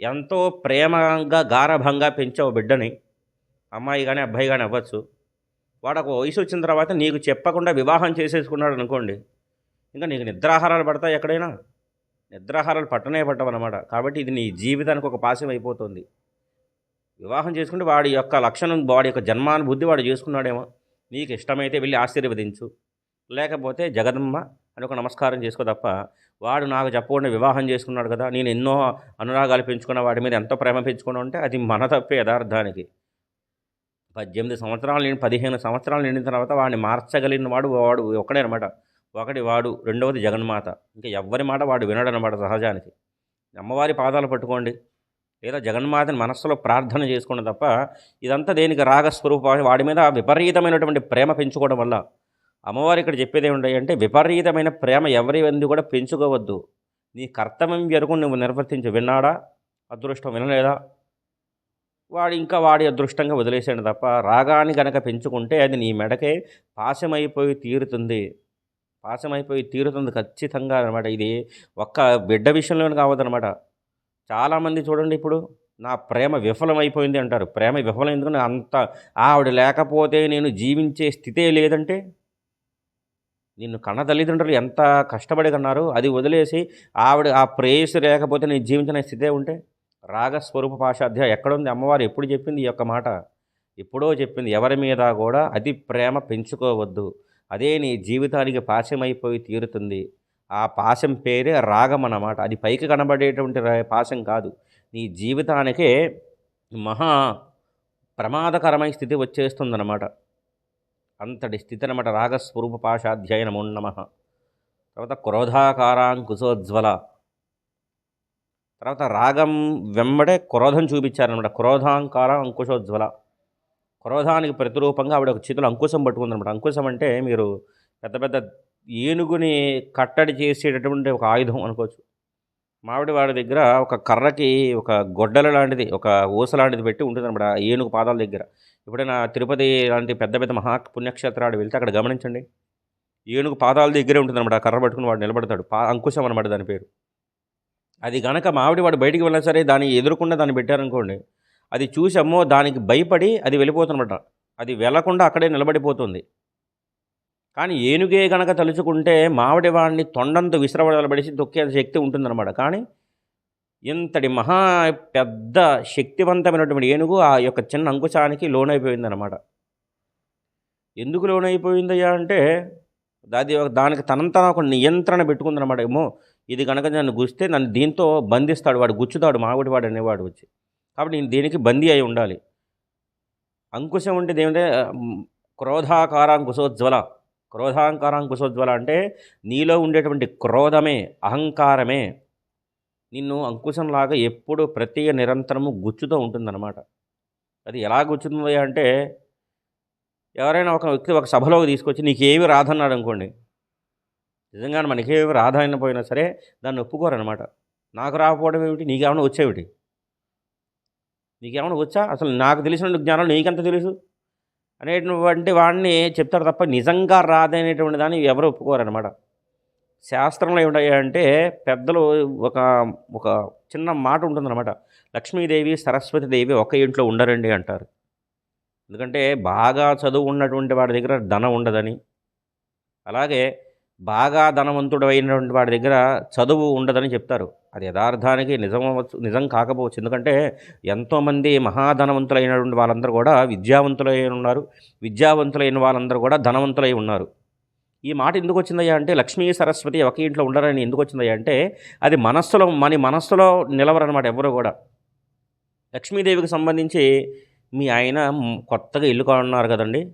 ఎంతో ప్రేమగా గారభంగా పెంచావు బిడ్డని. అమ్మాయి కానీ అబ్బాయి కానీ అవ్వచ్చు. వాడు ఒక వయసు వచ్చిన తర్వాత నీకు చెప్పకుండా వివాహం చేసేసుకున్నాడు అనుకోండి ఇంకా నీకు నిద్రాహారాలు పడతాయి ఎక్కడైనా? నిద్రాహారాలు పట్టనే పట్టవన్నమాట. కాబట్టి ఇది నీ జీవితానికి ఒక పాశం అయిపోతుంది. వివాహం చేసుకుంటే వాడి యొక్క లక్షణం వాడి యొక్క జన్మానుభూతి వాడు చేసుకున్నాడేమో. నీకు ఇష్టమైతే వెళ్ళి ఆశీర్వదించు. లేకపోతే జగదమ్మ అని ఒక నమస్కారం చేసుకో తప్ప వాడు నాకు చెప్పకుండా వివాహం చేసుకున్నాడు కదా నేను ఎన్నో అనురాగాలు పెంచుకున్న వాడి మీద ఎంతో ప్రేమ పెంచుకున్నా ఉంటే అది మన తప్పే యథార్థానికి. పద్దెనిమిది సంవత్సరాలు నేను పదిహేను సంవత్సరాలు నిండిన తర్వాత వాడిని మార్చగలిగిన వాడు వాడు ఒకడే అనమాట ఒకటి వాడు రెండవది జగన్మాత. ఇంకా ఎవ్వరి మాట వాడు వినడనమాట సహజానికి. అమ్మవారి పాదాలు పట్టుకోండి. లేదా జగన్మాతని మనస్సులో ప్రార్థన చేసుకోండి తప్ప ఇదంతా దేనికి రాగస్వరూప? వాడి మీద విపరీతమైనటువంటి ప్రేమ పెంచుకోవడం వల్ల అమ్మవారు ఇక్కడ చెప్పేది ఏమిటి అంటే విపరీతమైన ప్రేమ ఎవరి మంది కూడా పెంచుకోవద్దు. నీ కర్తవ్యం ఎరుకు నువ్వు నిర్వర్తించు. విన్నాడా? అదృష్టం వినలేదా? వాడు ఇంకా వాడి అదృష్టంగా వదిలేసాడు తప్ప రాగాన్ని కనుక పెంచుకుంటే అది నీ మెడకే పాశమైపోయి తీరుతుంది. పాశమైపోయి తీరుతుంది ఖచ్చితంగా అనమాట ఇది ఒక్క బిడ్డ విషయంలోనే కావద్దనమాట చాలామంది చూడండి ఇప్పుడు నా ప్రేమ విఫలమైపోయింది అంటారు. ప్రేమ విఫలం ఎందుకంటే అంత ఆవిడ లేకపోతే నేను జీవించే స్థితే లేదంటే నిన్ను కన్న తల్లిదండ్రులు ఎంత కష్టపడి కన్నారు అది వదిలేసి ఆవిడ ఆ ప్రేయసి లేకపోతే నేను జీవించిన స్థితే ఉంటే రాగస్వరూప పాశాధ్య ఎక్కడుంది? అమ్మవారు ఎప్పుడు చెప్పింది ఈ యొక్క మాట? ఎప్పుడో చెప్పింది. ఎవరి మీద కూడా అతి ప్రేమ పెంచుకోవద్దు. అదే నీ జీవితానికి పాశమైపోయి తీరుతుంది. ఆ పాశం పేరే రాగం అన్నమాట. అది పైకి కనబడేటువంటి పాశం కాదు. నీ జీవితానికే మహా ప్రమాదకరమైన స్థితి వచ్చేస్తుందన్నమాట. అంతటి స్థితి అనమాట రాగస్వరూప పాశాధ్యయనమో నమ. తర్వాత క్రోధాకారాంకుశోజ్వల తర్వాత రాగం వెంబడే క్రోధం చూపించారనమాట క్రోధాంకార అంకుశోజ్వల. క్రోధానికి ప్రతిరూపంగా ఆవిడ ఒక చేతిలో అంకుశం పట్టుకుందనమాట అంకుశం అంటే మీరు పెద్ద పెద్ద ఏనుగుని కట్టడి చేసేటటువంటి ఒక ఆయుధం అనుకోవచ్చు. మామిడి వాడి దగ్గర ఒక కర్రకి ఒక గొడ్డల లాంటిది ఒక ఊస లాంటిది పెట్టి ఉంటుంది అనమాట ఏనుగు పాదాల దగ్గర. ఎప్పుడైనా తిరుపతి లాంటి పెద్ద పెద్ద మహా పుణ్యక్షేత్రాలు వెళ్తే అక్కడ గమనించండి. ఏనుగు పాదాల దగ్గరే ఉంటుంది అనమాట కర్ర పట్టుకుని వాడు నిలబడతాడు. పా అంకుశం అనమాట దాని పేరు. అది గనక మామిడి వాడు బయటికి వెళ్ళినా సరే దాన్ని ఎదురకుండా దాన్ని పెట్టారనుకోండి అది చూసి అమ్మో దానికి భయపడి అది వెళ్ళిపోతుందన్నమాట. అది వెళ్ళకుండా అక్కడే నిలబడిపోతుంది. కానీ ఏనుగే గనక తలుచుకుంటే మామిడి వాడిని తొండంతో విసిరవడబడిసి తొక్కే శక్తి ఉంటుందన్నమాట. కానీ ఇంతటి మహా పెద్ద శక్తివంతమైనటువంటి ఏనుగు ఆ యొక్క చిన్న అంకుశానికి లోనైపోయిందన్నమాట. ఎందుకు లోనైపోయిందయ్యా అంటే అది ఒక- దానికి తనంతన ఒక నియంత్రణ పెట్టుకుందనమాట ఏమో ఇది కనుక నన్ను గుస్తే నన్ను దీంతో బంధిస్తాడు వాడు గుచ్చుతాడు మామిడి వాడు అనేవాడు వచ్చి. కాబట్టి నేను దీనికి బందీ అయి ఉండాలి. అంకుశం అంటే ఏమంటే క్రోధాకారాంకుశోజ్వల క్రోధాంకారాంకుశోజ్వల అంటే నీలో ఉండేటువంటి క్రోధమే అహంకారమే. నిన్ను అంకుశంలాగా ఎప్పుడు ప్రతి నిరంతరము గుచ్చుతూ ఉంటుందన్నమాట. అది ఎలా గుచ్చుతుంది అంటే ఎవరైనా ఒక వ్యక్తి ఒక సభలోకి తీసుకొచ్చి నీకేమి రాదన్నాడు అనుకోండి. నిజంగానే మనకేమి రాధ పోయినా సరే దాన్ని ఒప్పుకోరనమాట నాకు రాకపోవడం ఏమిటి? నీకేమైనా వచ్చేవిటి నీకేమైనా వచ్చా? అసలు నాకు తెలిసిన జ్ఞానం నీకెంత తెలుసు? అనేటువంటి వాడిని చెప్తారు తప్ప నిజంగా రాదనేటువంటి దాన్ని ఎవరు ఒప్పుకోరనమాట శాస్త్రంలో ఏమిటంటే పెద్దలు ఒక ఒక చిన్న మాట ఉంటుందన్నమాట. లక్ష్మీదేవి సరస్వతిదేవి ఒక ఇంట్లో ఉండరండి అంటారు. ఎందుకంటే బాగా చదువు ఉన్నటువంటి వాడి దగ్గర ధనం ఉండదని. అలాగే బాగా ధనవంతుడు అయినటువంటి వాడి దగ్గర చదువు ఉండదని చెప్తారు. అది యథార్థానికి నిజం నిజం కాకపోవచ్చు. ఎందుకంటే ఎంతోమంది మహాధనవంతులైనటువంటి వాళ్ళందరూ కూడా విద్యావంతులై ఉన్నారు. విద్యావంతులైన వాళ్ళందరూ కూడా ధనవంతులై ఉన్నారు. ఈ మాట ఎందుకు వచ్చిందయ్యా అంటే లక్ష్మీ సరస్వతి ఒక ఇంట్లో ఉండరని ఎందుకు వచ్చిందయ్యా అంటే అది మనస్సులో మన మనస్సులో నిలవరనమాట ఎవరు కూడా. లక్ష్మీదేవికి సంబంధించి మీ ఆయన కొత్తగా ఇల్లు కొన్నారు కదండి.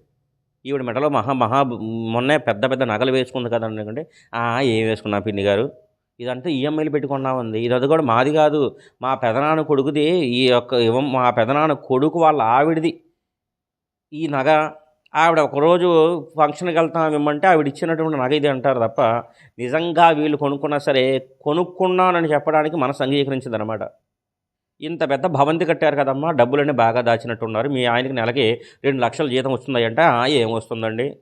ఈవిడ మెడలో మహా మహా మొన్నే పెద్ద పెద్ద నగలు వేసుకుంది కదండి. అంటే ఏం వేసుకున్నా పిన్ని గారు? ఇదంతా ఈఎంఐలు పెట్టుకున్నామంది ఇది అది కూడా మాది కాదు. మా పెదనాన్న కొడుకుది. ఈ యొక్క మా పెదనాన్న కొడుకు వాళ్ళ ఆవిడది. ఈ నగ ఆవిడ ఒకరోజు ఫంక్షన్కి వెళ్తాం ఇమ్మంటే ఆవిడ ఇచ్చినటువంటి నగ ఇది అంటారు తప్ప నిజంగా వీళ్ళు కొనుక్కున్నా సరే కొనుక్కున్నానని చెప్పడానికి మనసు అంగీకరించింది అనమాట ఇంత పెద్ద భవంతి కట్టారు కదమ్మా. డబ్బులన్నీ బాగా దాచినట్టున్నారు. మీ ఆయనకి నెలకి రెండు లక్షల జీతం వస్తుందంట. "ఆ, ఏం వస్తుందండి?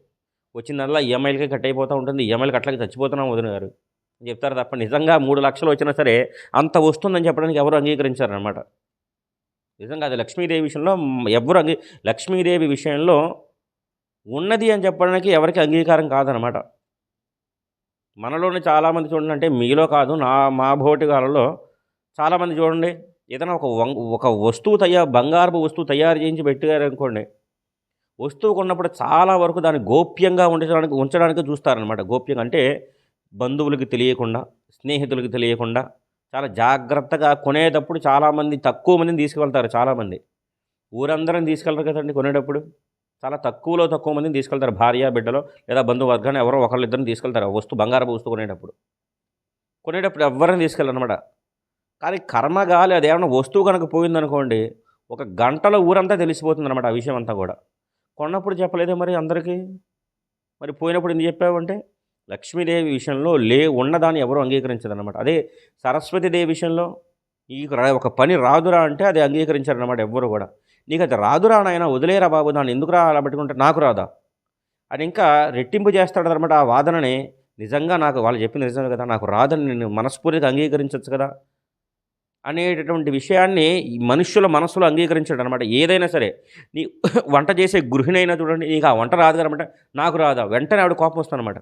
వచ్చిందల్లా ఈఎంఐలకే కట్ అయిపోతూ ఉంటుంది. ఈఎంఐలు కట్టలకి చచ్చిపోతున్నాం వదిన గారు. చెప్తారు తప్ప నిజంగా మూడు లక్షలు వచ్చినా సరే అంత వస్తుందని చెప్పడానికి ఎవరు అంగీకరించారనమాట నిజంగా అది లక్ష్మీదేవి విషయంలో ఎవరు అంగీ లక్ష్మీదేవి విషయంలో ఉన్నది అని చెప్పడానికి ఎవరికి అంగీకారం కాదనమాట మనలోనే చాలామంది చూడండి అంటే మీలో కాదు నా మా భోటి కాలంలో చాలామంది చూడండి ఏదైనా ఒక వం ఒక వస్తువు తయారు బంగారపు వస్తువు తయారు చేయించి పెట్టారు అనుకోండి వస్తువు కొన్నప్పుడు చాలా వరకు దాన్ని గోప్యంగా ఉంచడానికి ఉంచడానికి చూస్తారనమాట గోప్యంగా అంటే బంధువులకి తెలియకుండా స్నేహితులకి తెలియకుండా చాలా జాగ్రత్తగా కొనేటప్పుడు చాలామంది తక్కువ మందిని తీసుకువెళ్తారు చాలామంది. ఊరందరం తీసుకెళ్తారు కదండి కొనేటప్పుడు. చాలా తక్కువలో తక్కువ మందిని తీసుకెళ్తారు భార్య బిడ్డలో లేదా బంధువర్గాన్ని ఎవరో ఒకళ్ళు ఇద్దరిని తీసుకెళ్తారు వస్తువు బంగారపు వస్తువు కొనేటప్పుడు. కొనేటప్పుడు ఎవరిని తీసుకెళ్ళనమాట. కానీ కర్మగాలి అది ఏమైనా వస్తువు కనుక పోయిందనుకోండి ఒక గంటలో ఊరంతా తెలిసిపోతుంది అనమాట ఆ విషయం అంతా కూడా. కొన్నప్పుడు చెప్పలేదే మరి అందరికీ? మరి పోయినప్పుడు ఎందుకు చెప్పావంటే లక్ష్మీదేవి విషయంలో లే ఉన్నదాన్ని ఎవరు అంగీకరించదన్నమాట. అదే సరస్వతీదేవి విషయంలో నీకు రా- ఒక పని రాదురా అంటే అది అంగీకరించారన్నమాట ఎవ్వరు కూడా. నీకు అది రాదురా నాయన వదిలేరా బాబు దాన్ని ఎందుకు రా అలా పెట్టుకుంటే నాకు రాదా? అని ఇంకా రెట్టింపు చేస్తాడు అనమాట ఆ వాదనని. నిజంగా నాకు వాళ్ళు చెప్పింది నిజమే కదా నాకు రాదని నేను మనస్ఫూర్తిగా అంగీకరించవచ్చు కదా? అనేటటువంటి విషయాన్ని మనుషుల మనసులో మనస్సులో అంగీకరించాడు అనమాట ఏదైనా సరే నీ వంట చేసే గృహిణైనా చూడండి నీకు ఆ వంట రాదు కదనమాట నాకు రాదా? వెంటనే ఆవిడ కోపం వస్తుందన్నమాట.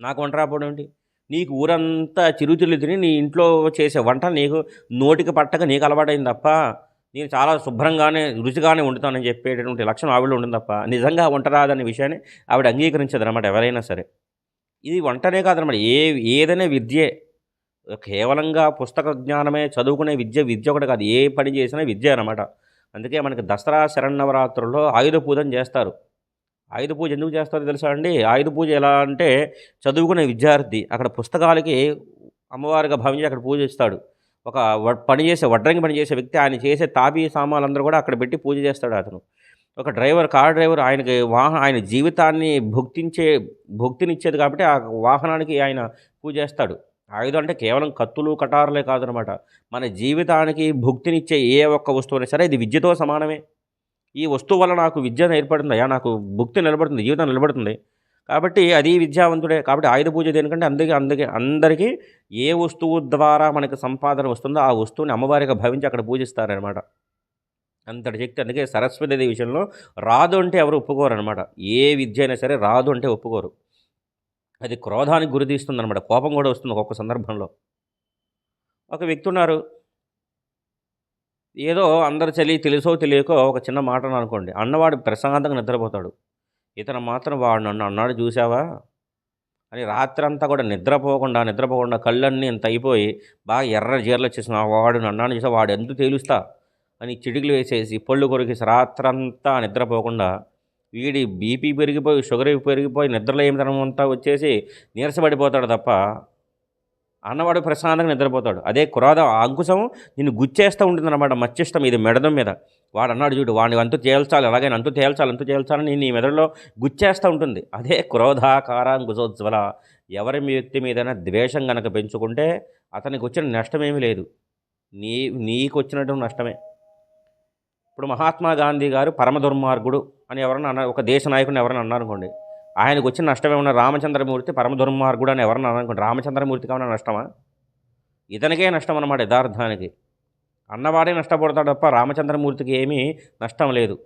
నాకు వంట రాకపోవడం ఏంటి? నీకు ఊరంతా చిరుతిళ్ళు తిని నీ ఇంట్లో చేసే వంట నీకు నోటికి పట్టక నీకు అలవాటైంది తప్ప నేను చాలా శుభ్రంగానే రుచిగానే వండుతానని చెప్పేటటువంటి లక్షణం ఆవిడలో ఉంటుంది తప్ప నిజంగా వంట రాదనే విషయాన్ని ఆవిడ అంగీకరించదనమాట ఎవరైనా సరే. ఇది వంటనే కాదనమాట ఏ ఏదైనా విద్యే. కేవలంగా పుస్తక జ్ఞానమే చదువుకునే విద్య విద్య ఒకటి కాదు. ఏ పని చేసినా విద్య అనమాట అందుకే మనకి దసరా శరన్నవరాత్రుల్లో ఆయుధ పూజను చేస్తారు. ఆయుధ పూజ ఎందుకు చేస్తారో తెలుసా అండి? ఆయుధ పూజ ఎలా అంటే చదువుకునే విద్యార్థి అక్కడ పుస్తకాలకి అమ్మవారిగా భావించి అక్కడ పూజిస్తాడు ఒక వ- పని చేసే వడ్రంగి పని చేసే వ్యక్తి ఆయన చేసే తాపీ సామాన్లందరూ కూడా అక్కడ పెట్టి పూజ చేస్తాడు అతను. ఒక డ్రైవర్ కార్ డ్రైవర్ ఆయనకి వాహన ఆయన జీవితాన్ని భుక్తించే భుక్తినిచ్చేది కాబట్టి ఆ వాహనానికి ఆయన పూజ చేస్తాడు. ఆయుధం అంటే కేవలం కత్తులు కటారులే కాదనమాట. మన జీవితానికి భుక్తినిచ్చే ఏ ఒక్క వస్తువు సరే ఇది విద్యతో సమానమే. ఈ వస్తువు వల్ల నాకు విద్య ఏర్పడుతుందయ్యా నాకు భుక్తి నిలబడుతుంది జీవితం నిలబడుతుంది. కాబట్టి అది విద్యావంతుడే. కాబట్టి ఆయుధ పూజ దేనికంటే అందుకే అందుకే అందరికీ ఏ వస్తువు ద్వారా మనకి సంపాదన వస్తుందో ఆ వస్తువుని అమ్మవారిగా భావించి అక్కడ పూజిస్తారనమాట అంతటి శక్తి అందుకే సరస్వతి విషయంలో రాదు అంటే ఎవరు ఒప్పుకోరు అనమాట ఏ విద్య అయినా సరే రాదు అంటే ఒప్పుకోరు. అది క్రోధానికి గురితీస్తుంది అనమాట కోపం కూడా వస్తుంది ఒక్కొక్క సందర్భంలో. ఒక వ్యక్తి ఉన్నారు ఏదో అందరు చలి తెలుసో తెలియకో ఒక చిన్న మాటను అనుకోండి అన్నవాడు ప్రశాంతంగా నిద్రపోతాడు. ఇతను మాత్రం వాడు నన్ను అన్నాడు చూసావా అని రాత్రంతా కూడా నిద్రపోకుండా నిద్రపోకుండా కళ్ళన్నీ ఇంత అయిపోయి బాగా ఎర్ర జీరలు వచ్చేసిన వాడు నన్నాను చూసా వాడు ఎందుకు తేలుస్తా? అని చిటికలు వేసేసి పళ్ళు కొరికేసి రాత్రంతా నిద్రపోకుండా వీడి బీపీ పెరిగిపోయి షుగర్ పెరిగిపోయి నిద్రలో ఏమితనం అంతా వచ్చేసి నీరసపడిపోతాడు తప్ప అన్నవాడు ప్రశాంతంగా నిద్రపోతాడు. అదే క్రోధ అంకుశం నిన్ను గుచ్చేస్తూ ఉంటుంది అనమాట మచ్చిష్టం ఇది మెడదం మీద. వాడు అన్నాడు చూడు వాడిని అంతు తేల్చాలి అలాగైనా అంతు తేల్చాలి అంతు తేల్చాలని నీ మెదడులో గుచ్చేస్తూ ఉంటుంది. అదే క్రోధాకారాంకుశోజ్వల ఎవరి మీ వ్యక్తి మీదైనా ద్వేషం కనుక పెంచుకుంటే అతనికి వచ్చిన నష్టమేమీ లేదు. నీ నీకు వచ్చినటువంటి నష్టమే. ఇప్పుడు మహాత్మా గాంధీ గారు పరమ దుర్మార్గుడు అని ఎవరన్నా అన్నారు ఒక దేశ నాయకుని ఎవరైనా అన్నారనుకోండి ఆయనకు వచ్చిన నష్టం ఏమన్నా రామచంద్రమూర్తి పరమ దుర్మార్గుడు అని ఎవరన్నా అనుకోండి రామచంద్రమూర్తి ఏమన్నా నష్టమా? ఇతనికే నష్టం అన్నమాట యథార్థానికి. అన్నవాడే నష్టపడతాడు తప్ప రామచంద్రమూర్తికి ఏమీ నష్టం లేదు.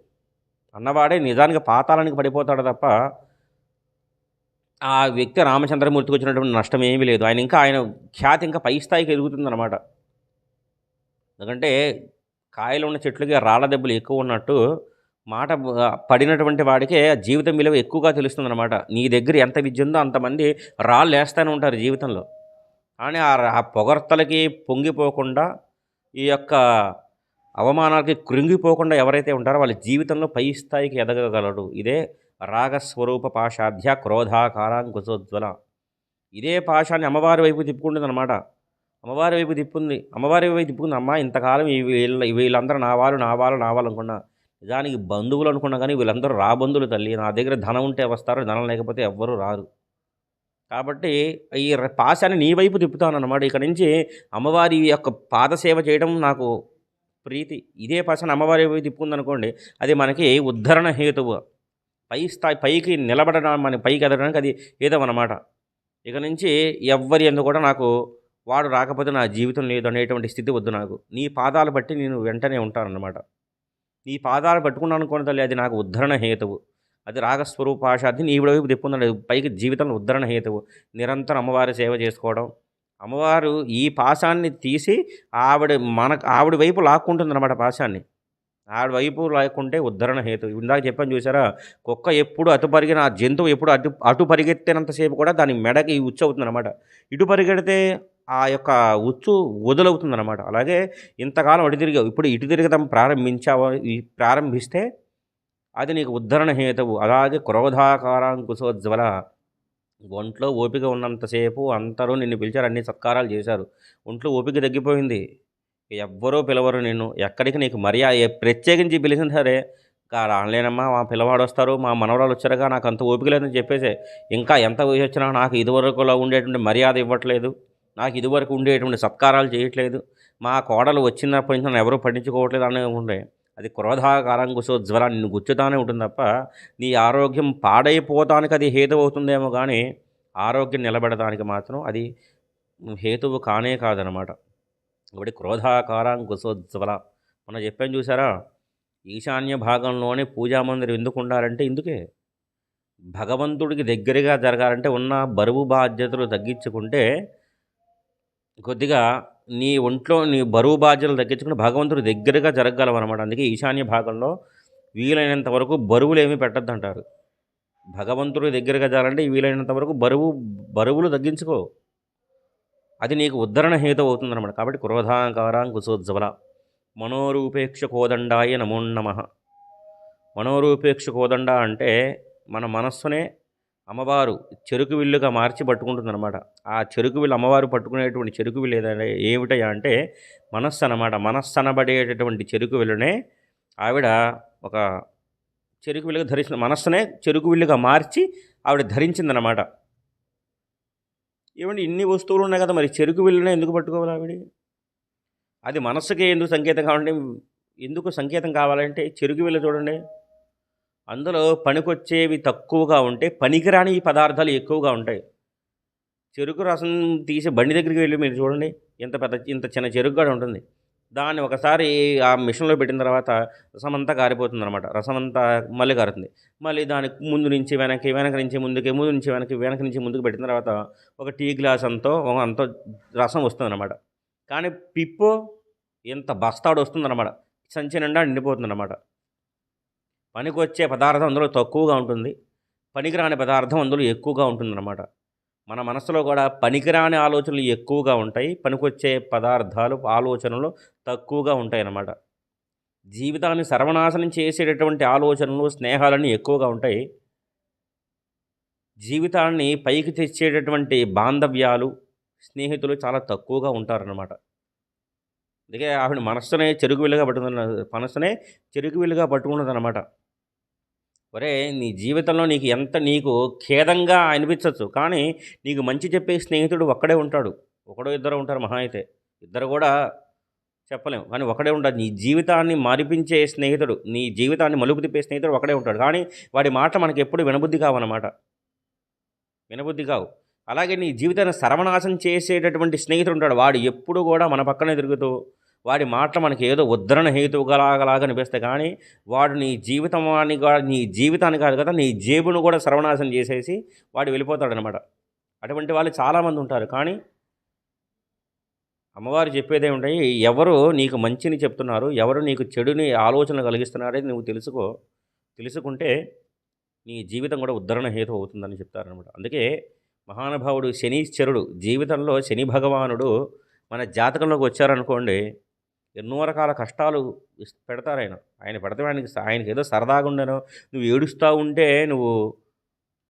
అన్నవాడే నిజానికి పాతాళానికి పడిపోతాడు తప్ప ఆ వ్యక్తి రామచంద్రమూర్తికి వచ్చినటువంటి నష్టం ఏమీ లేదు. ఆయన ఇంకా ఆయన ఖ్యాతి ఇంకా పై స్థాయికి ఎదుగుతుందన్నమాట. ఎందుకంటే కాయలు ఉన్న చెట్లకి రాళ్ళ దెబ్బలు ఎక్కువ ఉన్నట్టు మాట పడినటువంటి వాడికే జీవితం విలువ ఎక్కువగా తెలుస్తుందన్నమాట. నీ దగ్గర ఎంత విద్య ఉందో అంతమంది రాళ్ళు వేస్తూనే ఉంటారు జీవితంలో. కానీ ఆ రా- ఆ పొంగిపోకుండా ఈ యొక్క అవమానాలకి కృంగిపోకుండా ఎవరైతే ఉంటారో వాళ్ళ జీవితంలో పై స్థాయికి ఎదగగలడు ఇదే రాగస్వరూప పాశాధ్య క్రోధాకారాంకుశోజ్వల ఇదే పాశాన్ని అమ్మవారి వైపు తిప్పుకుంటుందన్నమాట. అమ్మవారి వైపు తిప్పుంది. అమ్మవారి వైపు తిప్పుకుంది అమ్మ ఇంతకాలం వీళ్ళ వీళ్ళందరూ నా వాళ్ళు నా వాళ్ళు నా వాళ్ళు అనుకున్నా. నిజానికి బంధువులు అనుకున్నా కానీ వీళ్ళందరూ రాబంధువులు తల్లి. నా దగ్గర ధనం ఉంటే వస్తారు ధనం లేకపోతే ఎవ్వరూ రారు. కాబట్టి ఈ పాశాన్ని నీ వైపు తిప్పుతాను అనమాట ఇక నుంచి అమ్మవారి యొక్క పాదసేవ చేయడం నాకు ప్రీతి. ఇదే పాశాన్ని అమ్మవారి వైపు తిప్పుకుందనుకోండి అది మనకి ఉద్ధరణ హేతువు. పై స్థాయి పైకి నిలబడడం మన పైకి ఎదగడానికి అది ఏదో అనమాట ఇక నుంచి ఎవ్వరి ఎందు కూడా నాకు వాడు రాకపోతే నా జీవితం లేదు అనేటువంటి స్థితి వద్దు నాకు. నీ పాదాలు బట్టి నేను వెంటనే ఉంటానన్నమాట. నీ పాదాలు పట్టుకున్నాను అనుకోని తల్లి అది నాకు ఉద్ధరణ హేతువు. అది రాగస్వరూపాషాది నీ వైపు తిప్పుందండి. పైకి జీవితంలో ఉద్ధరణ హేతువు. నిరంతరం అమ్మవారి సేవ చేసుకోవడం. అమ్మవారు ఈ పాశాన్ని తీసి ఆవిడ మన ఆవిడ వైపు లాక్కుంటుంది అనమాట పాశాన్ని. ఆవిడ వైపు లాక్కుంటే ఉద్ధరణ హేతు ఇందాక చెప్పాను చూసారా? కుక్క ఎప్పుడు అటు పరిగిన ఆ జంతువు ఎప్పుడు అటు అటు పరిగెత్తినంతసేపు కూడా దాని మెడకి ఉచ్చు అనమాట ఇటు పరిగెడితే ఆ యొక్క ఉచ్చు వదులవుతుందన్నమాట. అలాగే ఇంతకాలం అటు తిరిగావు ఇప్పుడు ఇటు తిరగడం ప్రారంభించావు? ప్రారంభిస్తే అది నీకు ఉద్ధరణ హేతువు. అలాగే క్రోధాకారాంకుశోజ్వల ఒంట్లో ఓపిక ఉన్నంతసేపు అందరూ నిన్ను పిలిచారు అన్ని సత్కారాలు చేశారు. ఒంట్లో ఓపిక తగ్గిపోయింది. ఎవ్వరూ పిలవరు నిన్ను. ఎక్కడికి నీకు మర్యాద ప్రత్యేకించి పిలిచిన సరే ఇంకా రాలేనమ్మా మా పిల్లవాడు వస్తారు మా మనవరాలు వచ్చారుగా నాకు అంత ఓపిక లేదని చెప్పేసి. ఇంకా ఎంత వయసు వచ్చినా నాకు ఇదివరకులా ఉండేటువంటి మర్యాద ఇవ్వట్లేదు. నాకు ఇదివరకు ఉండేటువంటి సత్కారాలు చేయట్లేదు. మా కోడలు వచ్చినప్పటి నుంచి నన్ను ఎవరూ పట్టించుకోవట్లేదు అనే ఉండే. అది క్రోధాకారం కుశోజ్వల నిన్ను గుచ్చుతానే ఉంటుంది తప్ప నీ ఆరోగ్యం పాడైపోతానికి అది హేతు అవుతుందేమో కానీ ఆరోగ్యం నిలబెడటానికి మాత్రం అది హేతువు కానే కాదనమాట ఒకటి క్రోధాకారం కుశోజ్వల మనం చెప్పాను చూసారా? ఈశాన్య భాగంలోనే పూజా మందిరం ఎందుకు ఉండాలంటే ఇందుకే. భగవంతుడికి దగ్గరగా జరగాలంటే ఉన్న బరువు బాధ్యతలు తగ్గించుకుంటే కొద్దిగా నీ ఒంట్లో నీ బరువు బాధ్యతలు తగ్గించుకుని భగవంతుడు దగ్గరగా జరగగలం అనమాట అందుకే ఈశాన్య భాగంలో వీలైనంత వరకు బరువులు ఏమీ పెట్టద్దు అంటారు భగవంతుడు దగ్గరగా జాలంటే వీలైనంత వరకు బరువు బరువులు తగ్గించుకో. అది నీకు ఉద్ధరణ హేతు అవుతుందన్నమాట. కాబట్టి క్రోధాంకారాం కుశోజ్వల. మనోరూపేక్ష కోదండాయ నమో నమ. మనోరూపేక్ష కోదండ అంటే మన మనస్సునే అమ్మవారు చెరుకు విల్లుగా మార్చి పట్టుకుంటుందన్నమాట. ఆ చెరుకు విల్లు అమ్మవారు పట్టుకునేటువంటి చెరుకు విల్లు ఏదంటే ఏమిటయా అంటే మనస్సు అనమాట మనస్సు అనబడేటటువంటి చెరుకు విల్లునే ఆవిడ ఒక చెరుకు విల్లుగా ధరించిన మనస్సునే చెరుకు విల్లుగా మార్చి ఆవిడ ధరించిందనమాట ఏమండి ఇన్ని వస్తువులు ఉన్నాయి కదా మరి? చెరుకు విల్లునే ఎందుకు పట్టుకోవాలి ఆవిడ? అది మనస్సుకే ఎందుకు సంకేతం కావాలంటే ఎందుకు సంకేతం కావాలంటే చెరుకు విల్లు చూడండి. అందులో పనికొచ్చేవి తక్కువగా ఉంటే పనికిరాని ఈ పదార్థాలు ఎక్కువగా ఉంటాయి. చెరుకు రసం తీసి బండి దగ్గరికి వెళ్ళి మీరు చూడండి ఇంత పెద్ద ఇంత చిన్న చెరుకు కూడా ఉంటుంది. దాన్ని ఒకసారి ఆ మిషన్లో పెట్టిన తర్వాత రసం అంతా కారిపోతుంది అనమాట రసం అంతా మళ్ళీ కారుతుంది. మళ్ళీ దానికి ముందు నుంచి వెనక్కి వెనక నుంచి ముందుకి ముందు నుంచి వెనక్కి వెనక నుంచి ముందుకు పెట్టిన తర్వాత ఒక టీ గ్లాస్ అంతో ఒక అంతో రసం వస్తుంది అనమాట కానీ పిప్పు ఇంత బస్తాడు వస్తుందన్నమాట. సంచి నిండా నిండిపోతుందన్నమాట. పనికొచ్చే పదార్థం అందులో తక్కువగా ఉంటుంది. పనికిరాని పదార్థం అందులో ఎక్కువగా ఉంటుందన్నమాట. మన మనసులో కూడా పనికిరాని ఆలోచనలు ఎక్కువగా ఉంటాయి. పనికొచ్చే పదార్థాలు ఆలోచనలు తక్కువగా ఉంటాయి అన్నమాట జీవితాన్ని సర్వనాశనం చేసేటటువంటి ఆలోచనలు స్నేహాలన్నీ ఎక్కువగా ఉంటాయి. జీవితాన్ని పైకి తెచ్చేటటువంటి బాంధవ్యాలు స్నేహితులు చాలా తక్కువగా ఉంటారన్నమాట. అందుకే ఆవిడ మనస్సునే చెరుకు విలుగా పట్టుకున్న మనస్సునే చెరుకు విల్లుగా పట్టుకున్నదన్నమాట. ఒరే నీ జీవితంలో నీకు ఎంత నీకు ఖేదంగా అనిపించవచ్చు కానీ నీకు మంచి చెప్పే స్నేహితుడు ఒక్కడే ఉంటాడు. ఒకడో ఇద్దరు ఉంటారు మహా అయితే. ఇద్దరు కూడా చెప్పలేము కానీ ఒకడే ఉంటాడు. నీ జీవితాన్ని మారిపించే స్నేహితుడు నీ జీవితాన్ని మలుపు తిప్పే స్నేహితుడు ఒకడే ఉంటాడు. కానీ వాడి మాట మనకి ఎప్పుడు వినబుద్ధి కావన్నమాట వినబుద్ధి కావు. అలాగే నీ జీవితాన్ని సర్వనాశం చేసేటటువంటి స్నేహితుడు ఉంటాడు. వాడు ఎప్పుడు కూడా మన పక్కనే తిరుగుతూ వాడి మాటలు మనకి ఏదో ఉద్ధరణ హేతువుగలాగలాగా అనిపిస్తాయి. కానీ వాడు నీ జీవితాన్ని నీ జీవితాన్ని కాదు కదా నీ జేబును కూడా సర్వనాశనం చేసేసి వాడు వెళ్ళిపోతాడనమాట. అటువంటి వాళ్ళు చాలామంది ఉంటారు. కానీ అమ్మవారు చెప్పేదే ఉంటాయి ఎవరు నీకు మంచిని చెప్తున్నారు ఎవరు నీకు చెడుని ఆలోచన కలిగిస్తున్నారని నువ్వు తెలుసుకో. తెలుసుకుంటే నీ జీవితం కూడా ఉద్ధరణ హేతు అవుతుందని చెప్తారనమాట. అందుకే మహానుభావుడు శనీశ్వరుడు జీవితంలో శని భగవానుడు మన జాతకంలోకి వచ్చారనుకోండి ఎన్నో రకాల కష్టాలు పెడతారు ఆయన. ఆయన పెడతాడు. ఆయనకి ఆయనకి ఏదో సరదాగా ఉండను నువ్వు ఏడుస్తూ ఉంటే నువ్వు